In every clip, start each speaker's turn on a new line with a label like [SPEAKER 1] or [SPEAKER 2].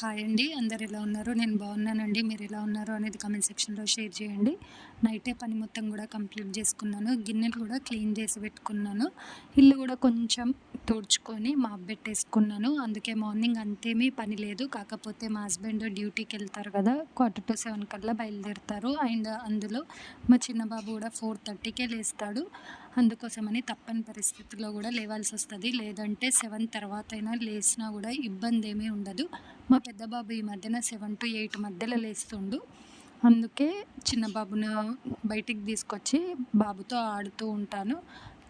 [SPEAKER 1] Hi అండి. అందరు ఎలా ఉన్నారు? నేను బాగున్నానండి. మీరు ఎలా ఉన్నారు అనేది కమెంట్ సెక్షన్లో షేర్ చేయండి. నైటే పని మొత్తం కూడా కంప్లీట్ చేసుకున్నాను. గిన్నెలు కూడా క్లీన్ చేసి పెట్టుకున్నాను. ఇల్లు కూడా కొంచెం తుడుచుకొని మా పెట్టేసుకున్నాను. అందుకే మార్నింగ్ అంతేమీ పని లేదు. కాకపోతే మా హస్బెండ్ డ్యూటీకి వెళ్తారు కదా క్వార్టర్ టు సెవెన్ కల్లా బయలుదేరుతారు. అండ్ అందులో మా చిన్న బాబు కూడా ఫోర్ థర్టీకే లేస్తాడు. అందుకోసమని తప్పని పరిస్థితుల్లో కూడా లేవాల్సి వస్తుంది. లేదంటే సెవెన్ తర్వాత అయినా లేచినా కూడా ఇబ్బంది ఏమీ ఉండదు. మా పెద్ద బాబు ఈ మధ్యన సెవెన్ టు ఎయిట్ మధ్యలో లేస్తుండు. అందుకే చిన్న బాబును బయటికి తీసుకొచ్చి బాబుతో ఆడుతూ ఉంటాను.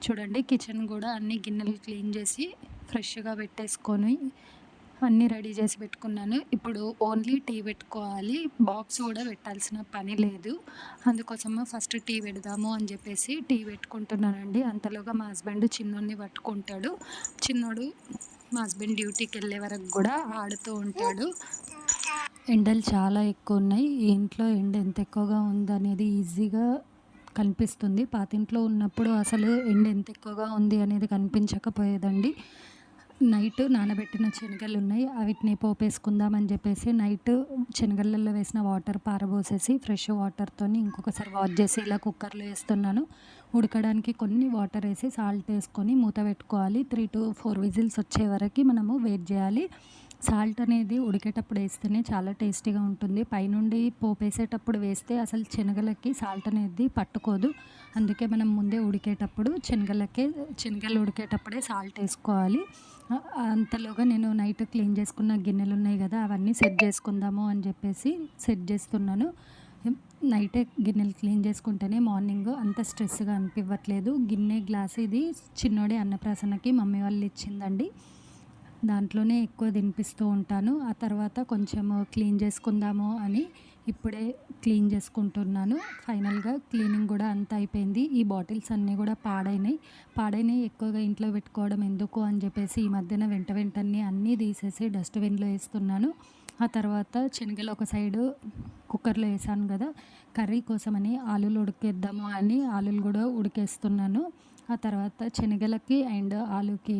[SPEAKER 1] చూడండి కిచెన్ కూడా అన్ని గిన్నెలు క్లీన్ చేసి ఫ్రెష్గా పెట్టేసుకొని అన్నీ రెడీ చేసి పెట్టుకున్నాను. ఇప్పుడు ఓన్లీ టీ పెట్టుకోవాలి. బాక్స్ కూడా పెట్టాల్సిన పని లేదు. అందుకోసము ఫస్ట్ టీ పెడదాము అని చెప్పేసి టీ పెట్టుకుంటున్నానండి. అంతలోగా మా హస్బెండ్ చిన్నోడిని పట్టుకుంటాడు. చిన్నోడు మా హస్బెండ్ డ్యూటీకి వెళ్ళే వరకు కూడా ఆడుతూ ఉంటాడు. ఎండలు చాలా ఎక్కువ ఉన్నాయి ఈ ఇంట్లో ఎండ ఎంత ఎక్కువగా ఉందనేది ఈజీగా కనిపిస్తుంది. పాతింట్లో ఉన్నప్పుడు అసలు ఎండ ఎంత ఎక్కువగా ఉంది అనేది కనిపించకపోయేదండి. నైట్ నానబెట్టిన శనగలు ఉన్నాయి వీటిని పోపేసుకుందామని చెప్పేసి నైట్ శనగలలో వేసిన వాటర్ పారబోసేసి ఫ్రెష్ వాటర్తో ఇంకొకసారి వాష్ చేసి ఇలా కుక్కర్లో వేస్తున్నాను. ఉడకడానికి కొన్ని వాటర్ వేసి సాల్ట్ వేసుకొని మూత పెట్టుకోవాలి. త్రీ టు ఫోర్ విజిల్స్ వచ్చే వరకు మనము వెయిట్ చేయాలి. సాల్ట్ అనేది ఉడికేటప్పుడు వేస్తేనే చాలా టేస్టీగా ఉంటుంది. పైనుండి పోపేసేటప్పుడు వేస్తే అసలు శనగలకి సాల్ట్ అనేది పట్టుకోదు. అందుకే మనం ముందే ఉడికేటప్పుడు శనగలకే శనగలు ఉడికేటప్పుడే సాల్ట్ వేసుకోవాలి. అంతలోగా నేను నైట్ క్లీన్ చేసుకున్న గిన్నెలు ఉన్నాయి కదా అవన్నీ సెట్ చేసుకుందాము అని చెప్పేసి సెట్ చేస్తున్నాను. నైటే గిన్నెలు క్లీన్ చేసుకుంటేనే మార్నింగ్ అంత స్ట్రెస్గా అనిపించట్లేదు గిన్నె గ్లాస్ ఇది చిన్నోడే అన్నప్రాసనకి మమ్మీ వాళ్ళు ఇచ్చిందండి. దాంట్లోనే ఎక్కువ తినిపిస్తూ ఉంటాను. ఆ తర్వాత కొంచెము క్లీన్ చేసుకుందాము అని ఇప్పుడే క్లీన్ చేసుకుంటున్నాను. ఫైనల్గా క్లీనింగ్ కూడా అంతా అయిపోయింది. ఈ బాటిల్స్ అన్నీ కూడా పాడైనాయి. పాడైనాయి ఎక్కువగా ఇంట్లో పెట్టుకోవడం ఎందుకు అని చెప్పేసి ఈ మధ్యన వెంట వెంటనే అన్నీ తీసేసి డస్ట్బిన్లో వేస్తున్నాను. ఆ తర్వాత శనగలు ఒక సైడు కుక్కర్లో వేసాను కదా కర్రీ కోసమని ఆలులు ఉడికేద్దాము అని ఆలులు కూడా ఉడికేస్తున్నాను. ఆ తర్వాత శనగలకి అండ్ ఆలుకి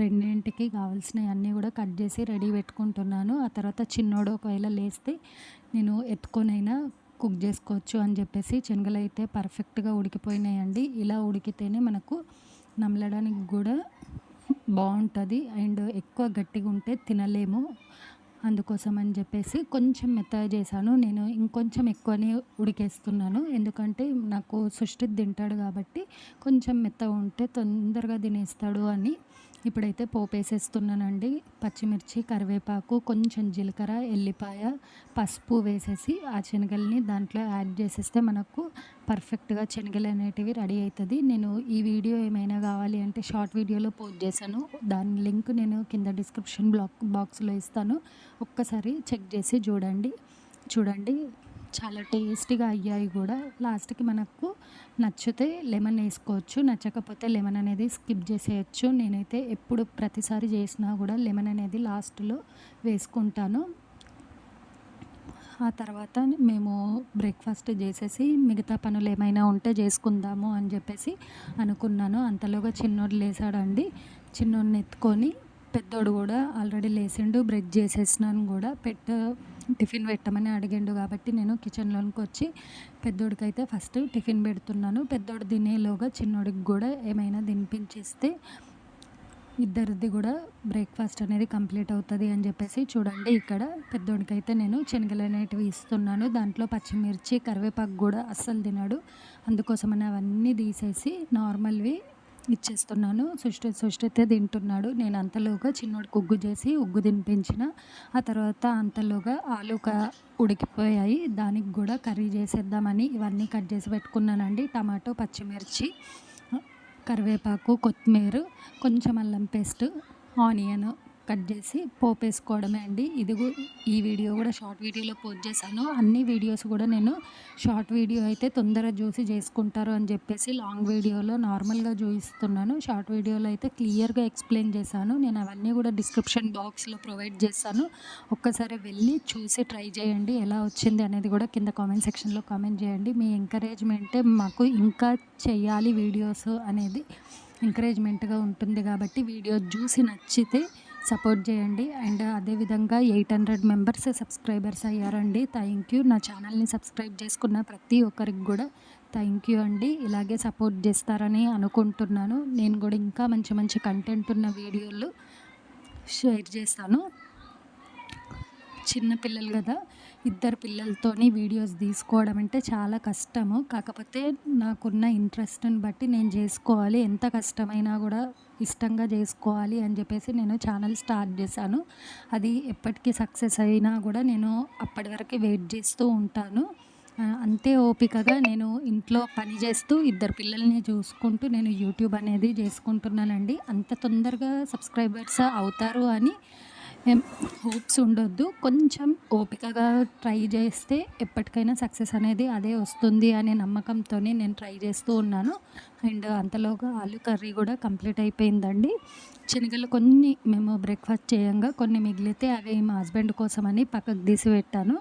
[SPEAKER 1] రెండింటికి కావాల్సినవి అన్నీ కూడా కట్ చేసి రెడీ పెట్టుకుంటున్నాను. ఆ తర్వాత చిన్నోడు ఒకవేళ లేస్తే నేను ఎత్తుకొనైనా కుక్ చేసుకోవచ్చు అని చెప్పేసి శనగలు అయితే పర్ఫెక్ట్గా ఉడికిపోయినాయండి. ఇలా ఉడికితేనే మనకు నమలడానికి కూడా బాగుంటుంది. అండ్ ఎక్కువ గట్టిగా ఉంటే తినలేము. అందుకోసం అని చెప్పేసి కొంచెం మెత్తగా చేశాను. నేను ఇంకొంచెం ఎక్కువనే ఉడికేస్తున్నాను. ఎందుకంటే నాకు సృష్టి తింటాడు కాబట్టి కొంచెం మెత్తగా ఉంటే తొందరగా తినేస్తాడు అని ఇప్పుడైతే పోపు వేసేస్తున్నానండి పచ్చిమిర్చి కరివేపాకు కొంచెం జీలకర్ర ఎల్లిపాయ పసుపు వేసేసి ఆ శనగల్ని దాంట్లో యాడ్ చేసేస్తే మనకు పర్ఫెక్ట్గా శనగలు అనేటివి రెడీ అవుతుంది నేను ఈ వీడియో ఏమైనా కావాలి అంటే షార్ట్ వీడియోలో పోస్ట్ చేశాను. దాని లింక్ నేను కింద డిస్క్రిప్షన్ బ్లాక్ బాక్స్లో ఇస్తాను. ఒక్కసారి చెక్ చేసి చూడండి. చూడండి. చాలా టేస్టీగా అయ్యాయి కూడా. లాస్ట్కి మనకు నచ్చితే లెమన్ వేసుకోవచ్చు నచ్చకపోతే లెమన్ అనేది స్కిప్ చేసేయచ్చు. నేనైతే ఎప్పుడు ప్రతిసారి చేసినా కూడా లెమన్ అనేది లాస్ట్లో వేసుకుంటాను. ఆ తర్వాత మేము బ్రేక్ఫాస్ట్ చేసేసి మిగతా పనులు ఏమైనా ఉంటే చేసుకుందాము అని చెప్పేసి అనుకున్నాను. అంతలోగా చిన్నోడు లేసాడండి. చిన్నోడిని ఎత్తుకొని పెద్దోడు కూడా ఆల్రెడీ లేచిండు బ్రెడ్ చేసేసినాను కూడా. పెట్ట టిఫిన్ పెట్టమని అడిగిండు కాబట్టి నేను కిచెన్లోనికి వచ్చి పెద్దోడికైతే ఫస్ట్ టిఫిన్ పెడుతున్నాను. పెద్దోడు తినేలోగా చిన్నోడికి కూడా ఏమైనా తినిపించేస్తే ఇద్దరిది కూడా బ్రేక్ఫాస్ట్ అనేది కంప్లీట్ అవుతుంది అని చెప్పేసి చూడండి. ఇక్కడ పెద్దోడికైతే నేను శనగలు అనేటివి ఇస్తున్నాను. దాంట్లో పచ్చిమిర్చి కరివేపాకు కూడా అస్సలు తినాడు. అందుకోసమని అవన్నీ తీసేసి నార్మల్వి ఇచ్చేస్తున్నాను. సృష్టి సృష్టితే తింటున్నాడు. నేను అంతలోగా చిన్నోడికి ఉగ్గు చేసి ఉగ్గు తినిపించిన. ఆ తర్వాత అంతలోగా ఆలుక ఉడికిపోయాయి. దానికి కూడా కర్రీ చేసేద్దామని ఇవన్నీ కట్ చేసి పెట్టుకున్నానండి. టమాటో పచ్చిమిర్చి కరివేపాకు కొత్తిమీర కొంచెం అల్లం పేస్ట్ ఆనియన్ కట్ చేసి పోపు వేసుకోవడమే అండి. ఇది ఈ వీడియో కూడా షార్ట్ వీడియోలో పోస్ట్ చేశాను. అన్ని వీడియోస్ కూడా నేను షార్ట్ వీడియో అయితే తొందరగా చూసి చేసుకుంటారు అని చెప్పేసి లాంగ్ వీడియోలో నార్మల్గా చూపిస్తున్నాను. షార్ట్ వీడియోలో అయితే క్లియర్గా ఎక్స్ప్లెయిన్ చేశాను. నేను అవన్నీ కూడా డిస్క్రిప్షన్ బాక్స్లో ప్రొవైడ్ చేస్తాను ఒక్కసారి వెళ్ళి చూసి ట్రై చేయండి. ఎలా వచ్చింది అనేది కూడా కింద కామెంట్ సెక్షన్లో కామెంట్ చేయండి. మీ ఎంకరేజ్మెంటే మాకు ఇంకా చేయాలి వీడియోస్ అనేది ఎంకరేజ్మెంట్గా ఉంటుంది కాబట్టి వీడియో చూసి నచ్చితే సపోర్ట్ చేయండి. అండ్ అదేవిధంగా ఎయిట్ హండ్రెడ్ మెంబర్స్ సబ్స్క్రైబర్స్ అయ్యారండి. Thank you. నా ఛానల్ని సబ్స్క్రైబ్ చేసుకున్న ప్రతి ఒక్కరికి కూడా థ్యాంక్ యూ అండి. ఇలాగే సపోర్ట్ చేస్తారని అనుకుంటున్నాను. నేను కూడా ఇంకా మంచి మంచి కంటెంట్ ఉన్న వీడియోలు షేర్ చేస్తాను. చిన్నపిల్లలు కదా. ఇద్దరు పిల్లలతోని వీడియోస్ తీసుకోవడం అంటే చాలా కష్టము. కాకపోతే నాకున్న ఇంట్రెస్ట్ని బట్టి నేను చేసుకోవాలి. ఎంత కష్టమైనా కూడా ఇష్టంగా చేసుకోవాలి అని చెప్పేసి నేను ఛానల్ స్టార్ట్ చేశాను. అది ఎప్పటికీ సక్సెస్ అయినా కూడా నేను అప్పటి వరకు వెయిట్ చేస్తూ ఉంటాను. అంతే ఓపికగా నేను ఇంట్లో పని చేస్తూ ఇద్దరు పిల్లల్ని చూసుకుంటూ నేను యూట్యూబ్ అనేది చేసుకుంటున్నానండి. అంత తొందరగా సబ్స్క్రైబర్స్ అవుతారు అని హోప్స్ ఉండొద్దు. కొంచెం ఓపికగా ట్రై చేస్తే ఎప్పటికైనా సక్సెస్ అనేది అదే వస్తుంది అనే నమ్మకంతో నేను ట్రై చేస్తూ ఉన్నాను. అండ్ అంతలోగా ఆలు కర్రీ కూడా కంప్లీట్ అయిపోయిందండి. శనగలు కొన్ని మేము బ్రేక్ఫాస్ట్ చేయంగా కొన్ని మిగిలితే అవి మా హస్బెండ్ కోసమని పక్కకు తీసి పెట్టాను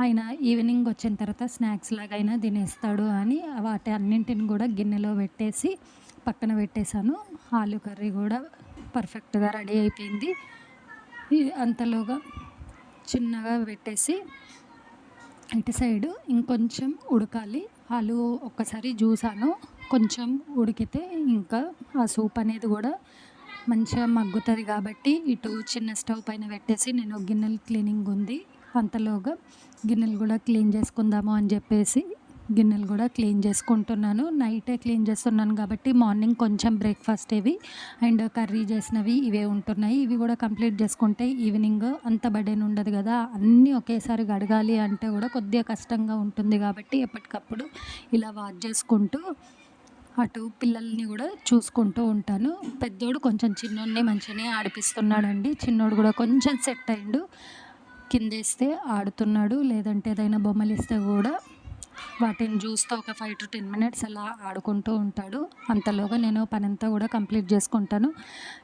[SPEAKER 1] ఆయన ఈవినింగ్ వచ్చిన తర్వాత స్నాక్స్ లాగైనా తినేస్తాడు అని వాటి అన్నింటిని కూడా గిన్నెలో పెట్టేసి పక్కన పెట్టేశాను. ఆలు కర్రీ కూడా పర్ఫెక్ట్గా రెడీ అయిపోయింది. అంతలోగా చిన్నగా పెట్టేసి ఇటు సైడు ఇంకొంచెం ఉడకాలి. ఆలు ఒక్కసారి చూసాను. కొంచెం ఉడికితే ఇంకా ఆ సూప్ అనేది కూడా మంచిగా మగ్గుతుంది కాబట్టి ఇటు చిన్న స్టవ్ పైన పెట్టేసి నేను గిన్నెలు క్లీనింగ్ ఉంది. అంతలోగా గిన్నెలు కూడా క్లీన్ చేసుకుందాము అని చెప్పేసి గిన్నెలు కూడా క్లీన్ చేసుకుంటున్నాను. నైటే క్లీన్ చేస్తున్నాను కాబట్టి మార్నింగ్ కొంచెం బ్రేక్ఫాస్ట్ ఇవి అండ్ కర్రీ చేసినవి ఇవే ఉంటున్నాయి. ఇవి కూడా కంప్లీట్ చేసుకుంటే ఈవినింగ్ అంత బర్డెన్ ఉండదు కదా. అన్నీ ఒకేసారి గడగాలి అంటే కూడా కొద్దిగా కష్టంగా ఉంటుంది కాబట్టి ఎప్పటికప్పుడు ఇలా వాచ్ చేసుకుంటూ అటు పిల్లల్ని కూడా చూసుకుంటూ ఉంటాను. పెద్దోడు కొంచెం చిన్నోడిని మంచిగానే ఆడిపిస్తున్నాడండి. చిన్నోడు కూడా కొంచెం సెట్ అయిండు. కిందేస్తే ఆడుతున్నాడు. లేదంటే ఏదైనా బొమ్మలు ఇస్తే కూడా వాటిని చూస్తూ ఒక ఫైవ్ టు టెన్ మినిట్స్ అలా ఆడుకుంటూ ఉంటాడు. అంతలోగా నేను పని అంతా కూడా కంప్లీట్ చేసుకుంటాను.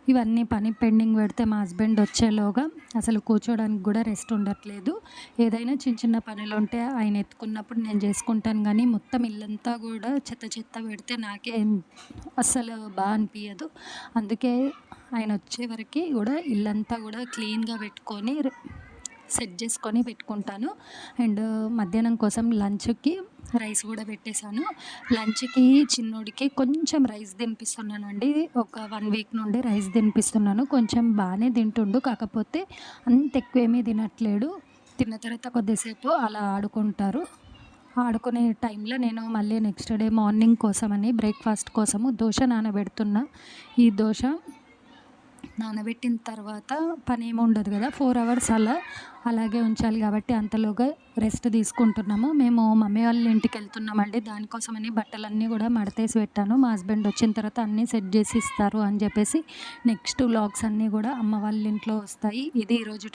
[SPEAKER 1] ఇవన్నీ పని పెండింగ్ పెడితే మా హస్బెండ్ వచ్చేలోగా అసలు కూర్చోడానికి కూడా రెస్ట్ ఉండట్లేదు. ఏదైనా చిన్న చిన్న పనులు ఉంటే ఆయన ఎత్తుకున్నప్పుడు నేను చేసుకుంటాను కానీ మొత్తం ఇల్లంతా కూడా చెత్త చెత్త పెడితే నాకే అస్సలు బాగా అనిపించదు అందుకే ఆయన వచ్చే వరకు కూడా ఇల్లంతా కూడా క్లీన్గా పెట్టుకొని సెట్ చేసుకొని పెట్టుకుంటాను. అండ్ మధ్యాహ్నం కోసం లంచ్కి రైస్ కూడా పెట్టేశాను. లంచ్కి చిన్నోడికి కొంచెం రైస్ తినిపిస్తున్నాను అండి ఒక వన్ వీక్ నుండి రైస్ తినిపిస్తున్నాను. కొంచెం బాగానే తింటుండు. కాకపోతే అంత ఎక్కువ ఏమీ తినట్లేడు. తిన్న తర్వాత కొద్దిసేపు అలా ఆడుకుంటారు. ఆడుకునే టైంలో నేను మళ్ళీ నెక్స్ట్ డే మార్నింగ్ కోసమని బ్రేక్ఫాస్ట్ కోసము దోశ నానబెడుతున్నా. ఈ దోశ నానబెట్టిన తర్వాత పని ఏమి ఉండదు కదా ఫోర్ అవర్స్ అలా అలాగే ఉంచాలి కాబట్టి అంతలోగా రెస్ట్ తీసుకుంటున్నాము. మేము మమ్మీ వాళ్ళ ఇంటికి వెళ్తున్నామండి. దానికోసమని బట్టలన్నీ కూడా మడతేసి పెట్టాను. మా హస్బెండ్ వచ్చిన తర్వాత అన్నీ సెట్ చేసి ఇస్తారు అని చెప్పేసి నెక్స్ట్ వ్లాగ్స్ అన్నీ కూడా అమ్మ వాళ్ళ ఇంట్లో వస్తాయి. ఇది ఈరోజు